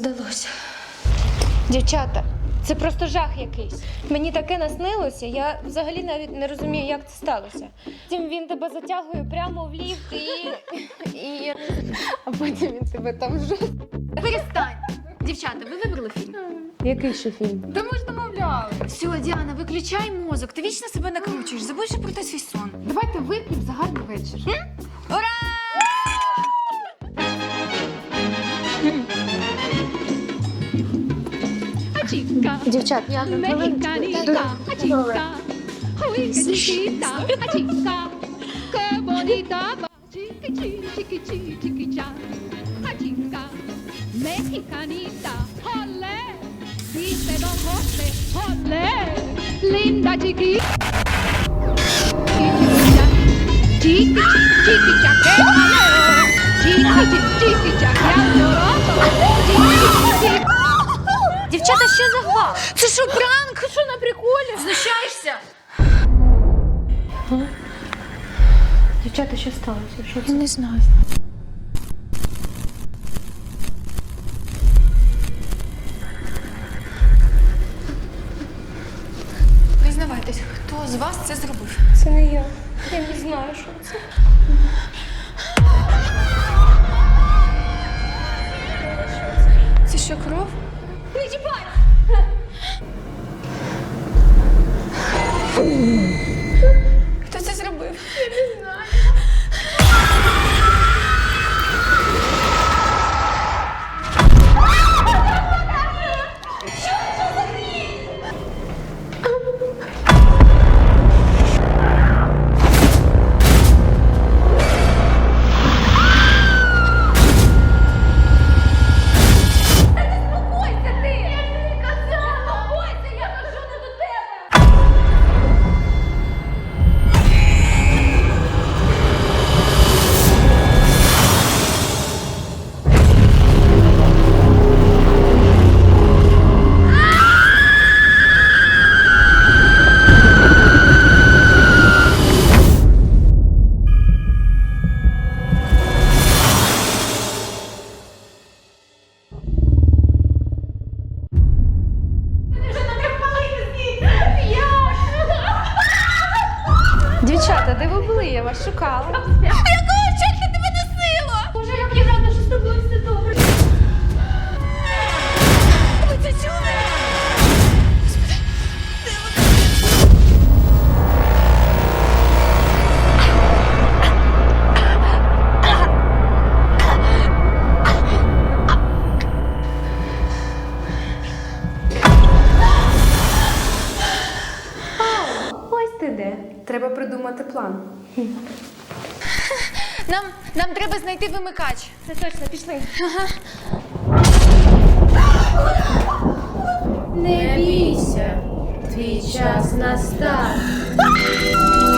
здалося. Дівчата, це просто жах якийсь. Мені таке наснилося, я взагалі навіть не розумію, як це сталося. Потім він тебе затягує прямо в ліфт і. і... А потім він тебе там вже. Перестань! Дівчата, ви вибрали фільм? Який ще фільм? Та ми ж домовляли. Все, Діана, виключай мозок. Ти вічно себе накручуєш. Забудь про той свій сон. Давайте вип'ємо за гарний вечір. Ура! Дівчат, Mexicanita, olé, dice Don José, olé, linda chiquita. Chiqui, chiqui, chaqueta, chiqui, chiqui, chaqueta, chiqui, chiqui, Дівчата, що за гвалт? Це що, пранк? Що на приколі? Знущаєшся? Дівчата, що сталося? Що це? Не знаю. Признавайтесь, хто з вас це зробив? Це не я. Я не знаю, що це. Це що, кров? Де ви були? Я вас шукала. Ось. Треба придумати план. Нам, нам треба знайти вимикач. Це точно, пішли. Не бійся, твій час настав.